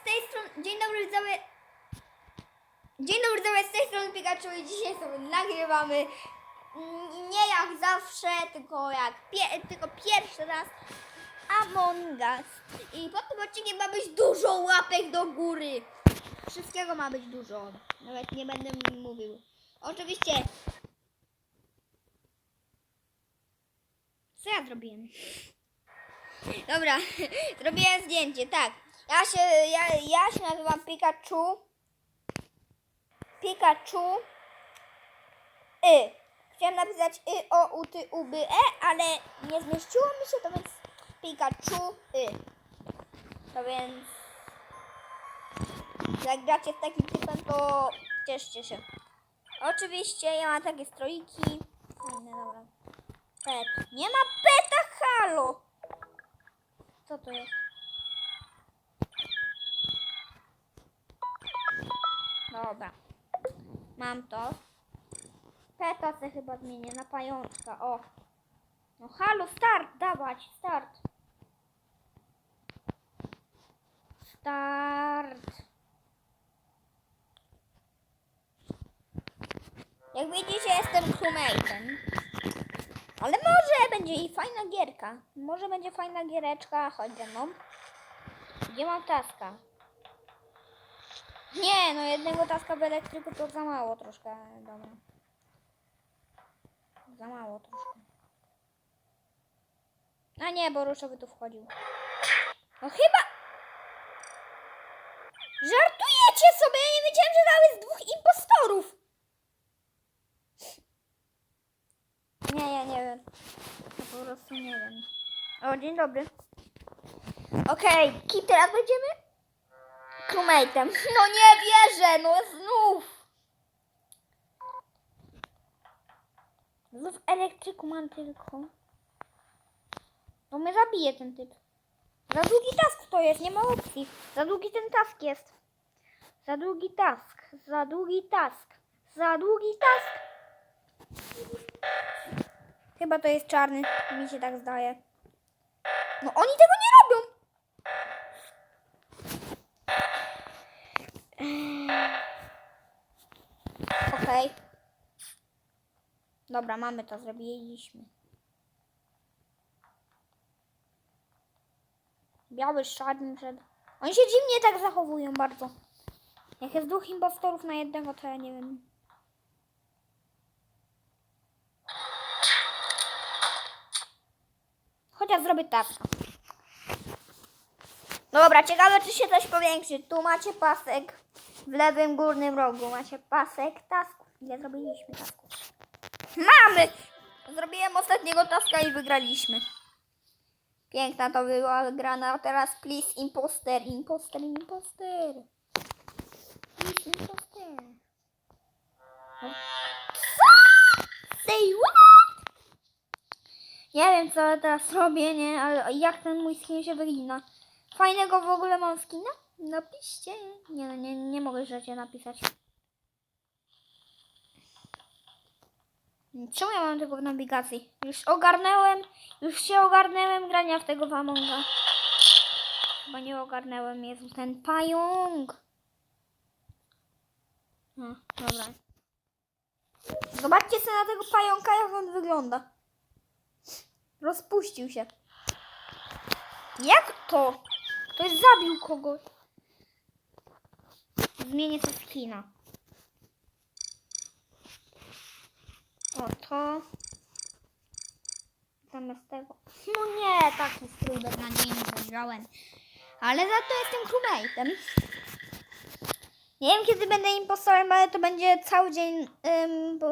Z tej strony, dzień dobry widzowie. Dzień dobry widzowie, z tej strony Pikachu i dzisiaj sobie nagrywamy nie jak zawsze, tylko jak pie, tylko pierwszy raz Among Us. I pod tym odcinkiem ma być dużo łapek do góry. Wszystkiego ma być dużo. Nawet nie będę mówił. Oczywiście. Co ja zrobiłem? Dobra, zrobiłem zdjęcie, tak. Ja się, ja, ja się nazywam Pikachu. Pikachu. Y. Chciałem napisać y, o, u, ty, u, by, e, ale nie zmieściło mi się, to więc Pikachu, y. To więc jak gracie z takim typem, to cieszcie się. Oczywiście ja mam takie stroiki. Fajne, dobra. Pet. Nie ma peta, halo! Co to jest? Dobra. Mam to. Peta se chyba zmienię na pajączka. O. No halo, start, dawać, start. Start. Jak widzicie, jestem crewmate'em. Ale może będzie i fajna gierka. Może będzie fajna giereczka. Chodź ze mną. Gdzie mam taska? Nie, no jednego taska w elektryku to za mało troszkę. Dobra. Za mało troszkę. A nie, bo Ruszowy tu wchodził. No chyba... Żartujecie sobie! Ja nie wiedziałem, że tam jest dwóch impostorów! Nie, ja nie wiem. Ja po prostu nie wiem. O, dzień dobry. Okej, kim teraz będziemy? Crewmate'em. No nie wierzę, no znów. Znów elektryku mam tylko. No mnie zabije ten typ. Za długi task to jest, nie ma opcji. Za długi ten task jest. Za długi task. Za długi task. Za długi task. Chyba to jest czarny, mi się tak zdaje. No oni tego nie robią. Okej. Dobra, mamy to, zrobiliśmy. Biały z czarnym przed... Oni się dziwnie tak zachowują bardzo. Jak jest dwóch impostorów na jednego, to ja nie wiem. Chociaż zrobię taska. Dobra, ciekawe czy się coś powiększy. Tu macie pasek w lewym górnym rogu. Macie pasek tasków. Ile zrobiliśmy tasków? Mamy! Zrobiłem ostatniego taska i wygraliśmy. Piękna to była grana. Teraz please imposter, imposter, imposter. Please imposter. Co? Say what? Nie wiem co teraz robię, nie? Ale jak ten mój skin się wygina? Fajnego w ogóle mam skina? Napiszcie. Nie, no, nie, nie mogę rzeczy napisać. Czemu ja mam w nawigacji? Już ogarnęłem, już się ogarnęłem grania w tego w Amonga. Chyba nie ogarnęłem, jest ten pająk. No, dobra. Zobaczcie sobie na tego pająka, jak on wygląda. Rozpuścił się. Jak to? Ktoś zabił kogoś. Zmienię sobie skina. O, to... Zamiast tego... No nie, taki strój beznadziejny wziąłem. Ale za to jestem crewmate'em. Nie wiem, kiedy będę impostorem, ale to będzie cały dzień... Ym, bo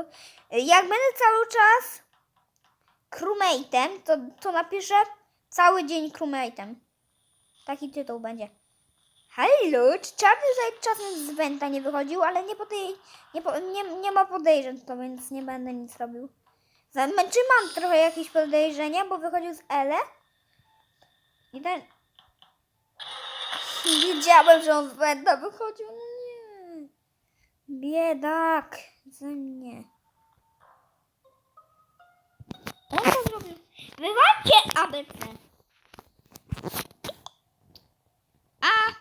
jak będę cały czas crewmate'em, to, to napiszę cały dzień crewmate'em. Taki tytuł będzie. Halo, czy czarny żajk czasem z Wenta nie wychodził, ale nie, podej nie, po nie, nie ma podejrzeń, to więc nie będę nic robił. Znaczy mam trochę jakieś podejrzenia, bo wychodził z Ele. I ten... Wiedziałem, że on z Wenta wychodził, no nie. Biedak ze mnie. On to zrobił. Wywalcie ABC. A.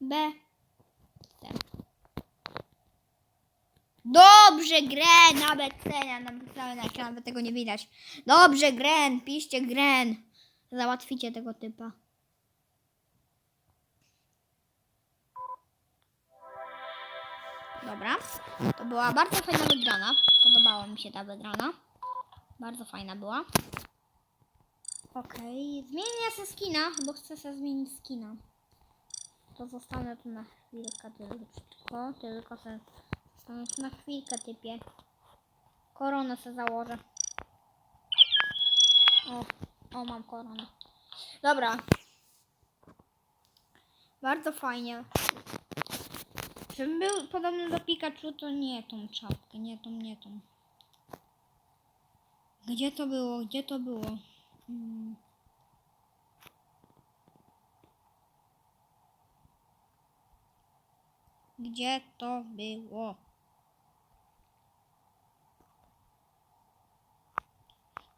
B. C. Dobrze, Gren, nawet C, ja napisałem na ekran, nawet tego nie widać. Dobrze, Gren, piszcie Gren. Załatwicie tego typa. Dobra, to była bardzo fajna wygrana. Podobała mi się ta wygrana. Bardzo fajna była. Okej, zmienię się skina, bo chcę sobie zmienić skina. To zostanę tu na chwilkę tylko, tylko se zostanę tu na chwilkę typie. Koronę se założę. O, o mam koronę. Dobra. Bardzo fajnie. Żebym był podobny do Pikachu, to nie tą czapkę, nie tą, nie tą. Gdzie to było? Gdzie to było? Gdzie to było?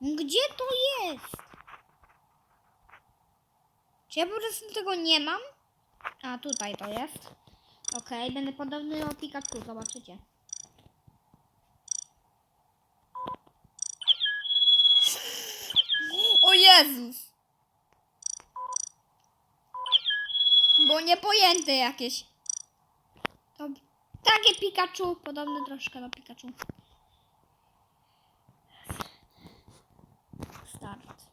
Gdzie to jest? Czy ja po prostu tego nie mam? A tutaj to jest. Okej, będę podobny do Pikachu, zobaczycie. O Jezus! Bo niepojęte jakieś. Takie Pikachu, podobne troszkę do Pikachu. Start.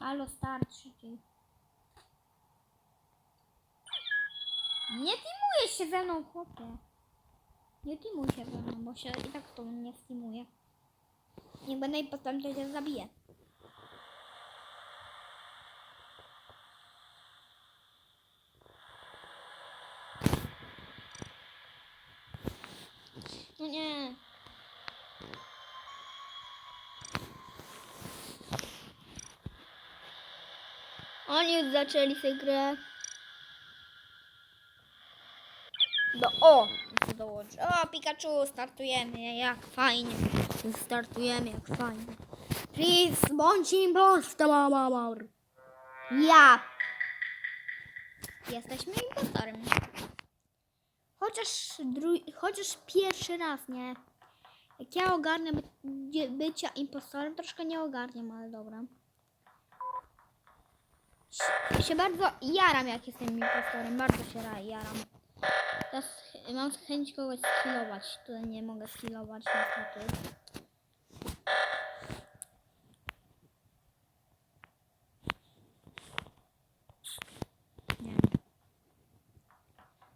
Halo, start szybciej. Nie teamujesz się ze mną, chłopie. Nie teamuj się ze mną, bo się i tak to nie steamuje. Nie będę potem to cię zabiję. No nie. Oni już zaczęli tę grę. Do, o! Muszę dołożyć. O, Pikachu, startujemy, jak fajnie. Startujemy, jak fajnie. Please, bądź impostor. Ja. Jesteśmy impostorem. Chociaż, chociaż pierwszy raz, nie? Jak ja ogarnę by- bycia impostorem, troszkę nie ogarniam, ale dobra. Się- się bardzo jaram, jak jestem impostorem. Bardzo się ra- jaram. Teraz ch- mam chęć kogoś skillować. Tutaj nie mogę skillować niestety. Nie.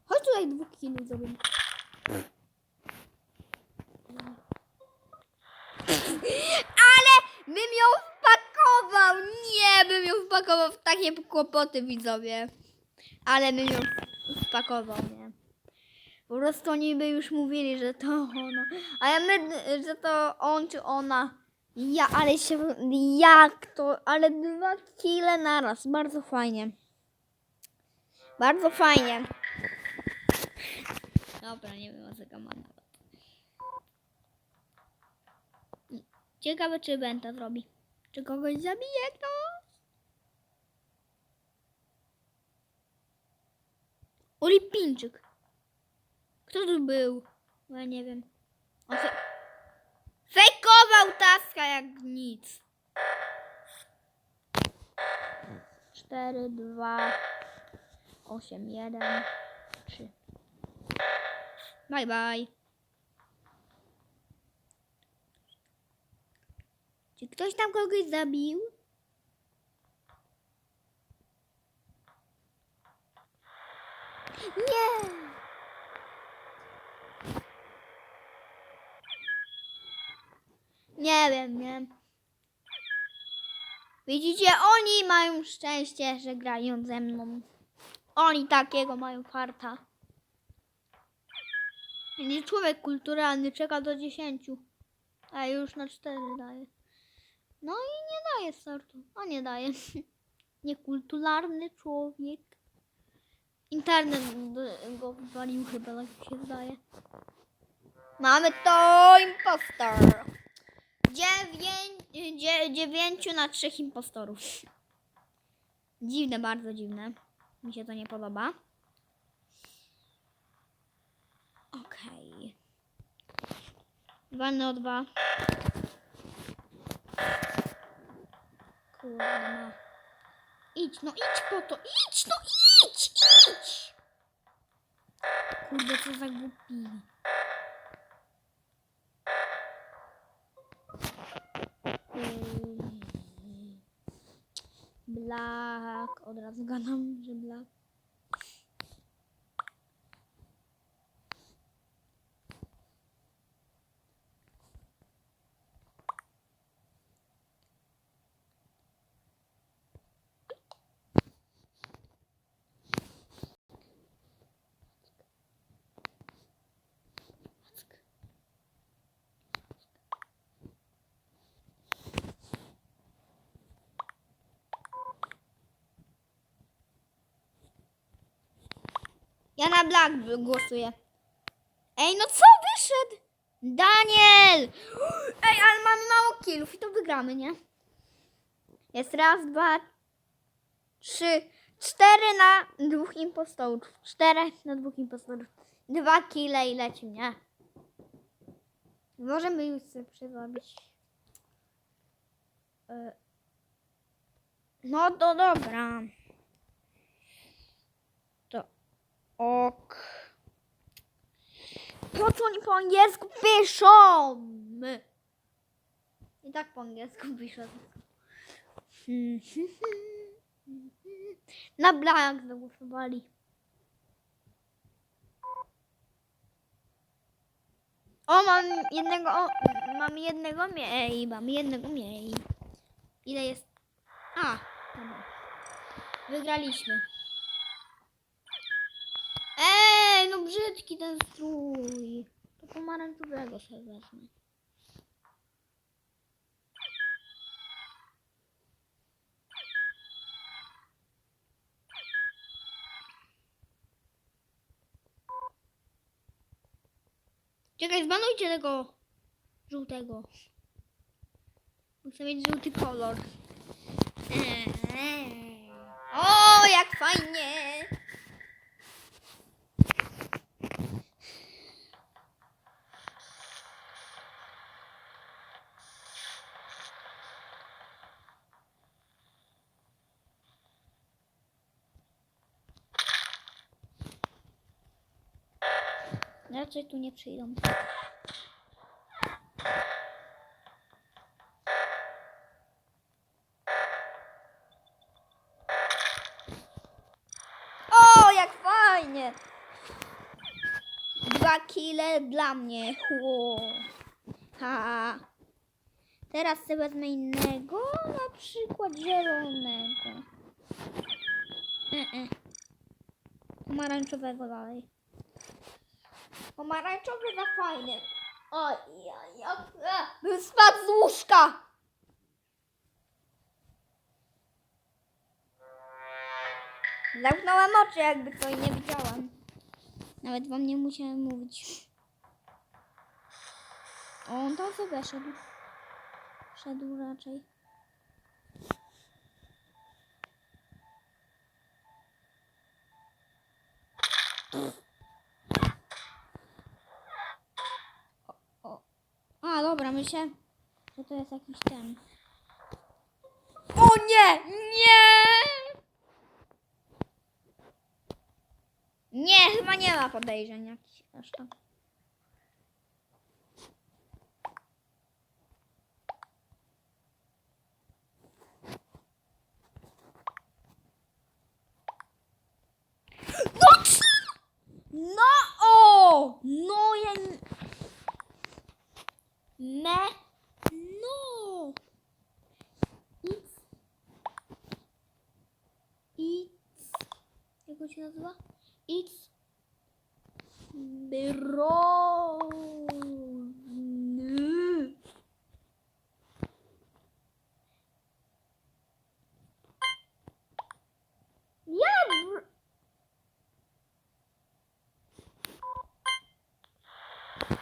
Chodź tutaj dwóch zrobimy. Ale bym ją wpakował! Nie, bym ją wpakował w takie kłopoty, widzowie. Ale bym ją wpakował, nie. Po prostu oni by już mówili, że to ona. A ja my, że to on czy ona. Ja, ale się, jak to, ale dwa kile naraz. Bardzo fajnie. Bardzo fajnie. Dobra, nie wiem, muzyka ma nawet. Ciekawe, czy Benta zrobi. Czy kogoś zabije kto? Olimpijczyk. Kto tu był? Ja nie wiem. On fe... Fejkował taska jak nic. 4, 2, 8, 1, 3. Bye bye. Czy ktoś tam kogoś zabił? Nie! Nie wiem, nie. Widzicie, oni mają szczęście, że grają ze mną. Oni takiego mają farta. Nie człowiek kulturalny czeka do 10. A już na 4 daje. No i nie daje startu. A nie daje. Niekulturalny człowiek. Internet go wywalił chyba, tak się zdaje. Mamy to impostor. Dziewię... Dzie... Dziewięciu na trzech impostorów. Dziwne, bardzo dziwne. Mi się to nie podoba. Okej. Dwa na dwa. Kurde no. Idź, no idź po to. Idź, no idź, idź! Kurde, co za głupi. Black, od razu gadam, że black. Ja na black głosuję. Ej, no co wyszedł? Daniel! Ej, ale mamy mało killów i to wygramy, nie? Jest raz, dwa, trzy, cztery na dwóch impostorów. Cztery na dwóch impostorów. Dwa kile i leci, nie? Możemy już sobie przyrobić. E, No to dobra. To ok. Po co oni po angielsku piszą? I tak po angielsku piszą. Na black zagłosowali. O, mam jednego, o, mam jednego mniej, mam jednego mniej. Ile jest? A, dobra. Wygraliśmy. Ej, no brzydki ten strój. To pomarańczowego sobie wezmę. Czekaj, zbanujcie tego żółtego. Muszę mieć żółty kolor. Eee. O, jak fajnie! Raczej tu nie przyjdą. O, jak fajnie! Dwa kile dla mnie. Ha. Teraz sobie wezmę innego, na przykład zielonego. E -e. Pomarańczowego dalej. Pomarańczowy za fajny. Oj, oj, oj. Bym spadł z łóżka. Zamknąłem oczy, jakby co i nie widziałam. Nawet wam nie musiałem mówić. O, on tam sobie szedł. Szedł raczej. Dobra, myślę, że to jest jakiś ten. O nie! Nie! Nie, chyba nie ma podejrzeń jakichś aż tak. No? No! No ja... Me... No! It's... It's... Jak on się nazywa? It's... Ja...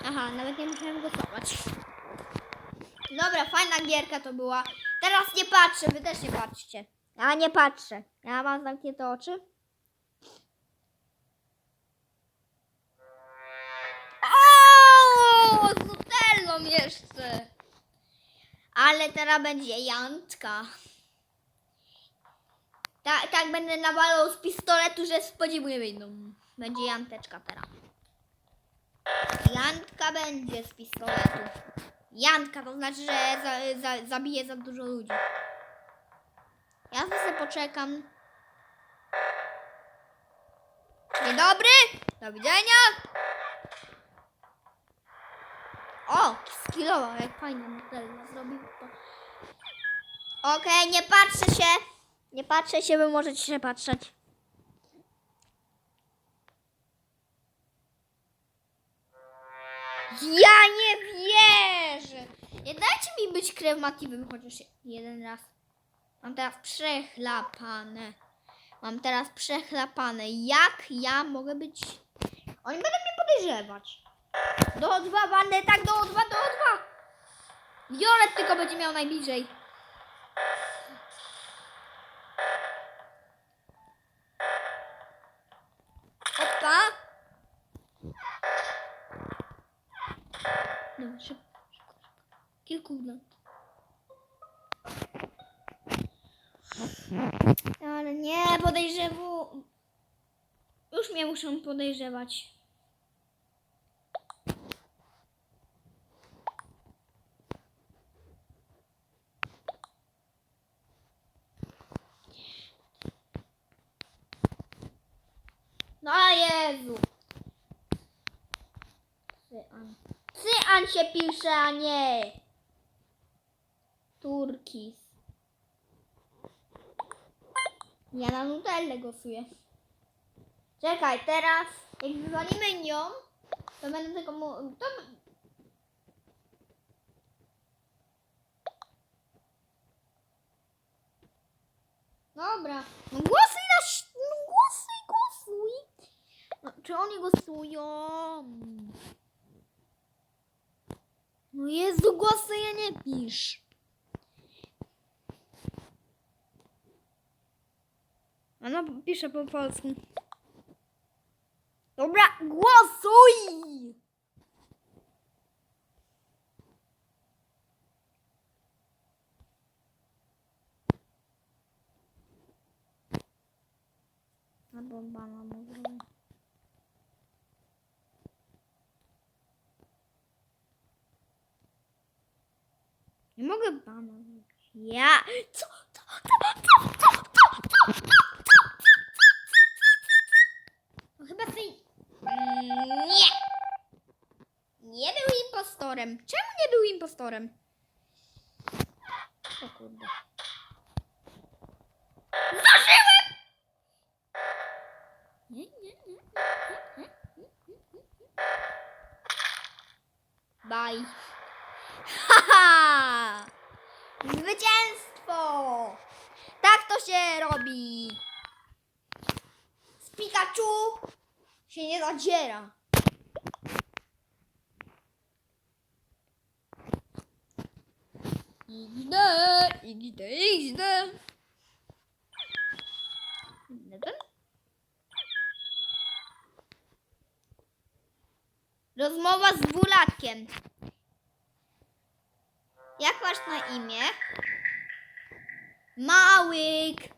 Aha, nawet nie musiałem głosować. Dobra, fajna gierka to była. Teraz nie patrzę, wy też nie patrzcie. Ja nie patrzę. Ja mam zamknięte oczy. O, z nutellą jeszcze. Ale teraz będzie jantka. Tak, tak będę nawalał z pistoletu, że spodziewu nie wyjdą. Będzie janteczka teraz. Jantka będzie z pistoletu. Jantka to znaczy, że za, za, zabije za dużo ludzi. Ja sobie poczekam. Dzień dobry. Do widzenia. O, skillowa, jak fajna Nutella zrobił to. Okej, nie patrzę się. Nie patrzę się, wy możecie się patrzeć. Ja nie wierzę. Nie dajcie mi być krematywnym chociaż jeden raz. Mam teraz przechlapane. Mam teraz przechlapane. Jak ja mogę być... Oni będą mnie podejrzewać. Do O2 będę, tak, do O2, do O2. Violet tylko będzie miał najbliżej. Kilku wgląd. Ale nie, podejrzewu. Już mnie muszą podejrzewać. No Jezu. Cyan. Cyan się pisze, a nie. Turkis. Ja na Nutellę głosuję. Czekaj, teraz jak wywalimy nią, to będę tylko mu... To... Dobra. No głosuj na... No głosuj, głosuj. No, czy oni głosują? No Jezu, głosuj, ja nie pisz. A no, piszę po polsku. Dobra, głosuj! Nie mogę bana. Ja! Co? Co? Co? Co? Co? Co? Co? Co? Co? No chyba tej... Mm, Nie! Nie był impostorem. Czemu nie był impostorem? O kurde. Zdążyłem! Nie, nie, nie. Bye. Haha! Zwycięstwo! Tak to się robi. Z Pikachu się nie zadziera. Idę, idę, idę. Jeden. Rozmowa z dwulatkiem. Jak masz na imię? Małyk.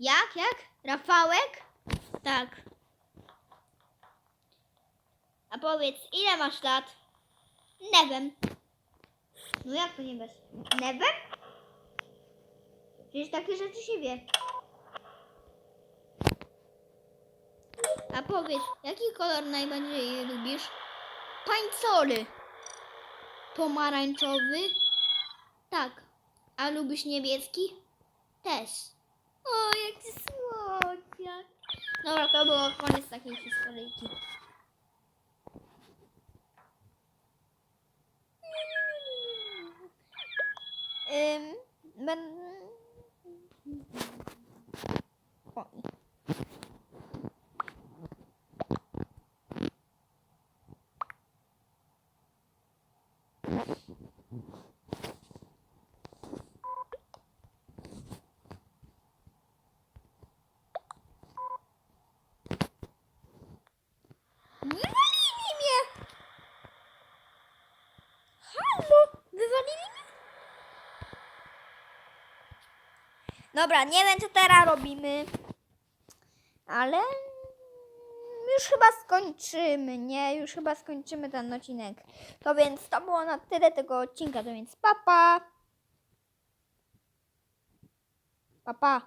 Jak, jak? Rafałek? Tak. A powiedz, ile masz lat? Nie wiem. No jak to nie wiesz? Nie wiem? Przecież takie rzeczy się wie. A powiedz, jaki kolor najbardziej lubisz? Pańcory. Pomarańczowy? Tak. A lubisz niebieski? Też. O, jaki słodziak. Dobra, to było koniec takiej historyjki. Ee, ben... Dobra, nie wiem co teraz robimy, ale już chyba skończymy, nie? Już chyba skończymy ten odcinek. To więc to było na tyle tego odcinka, to więc papa. Papa.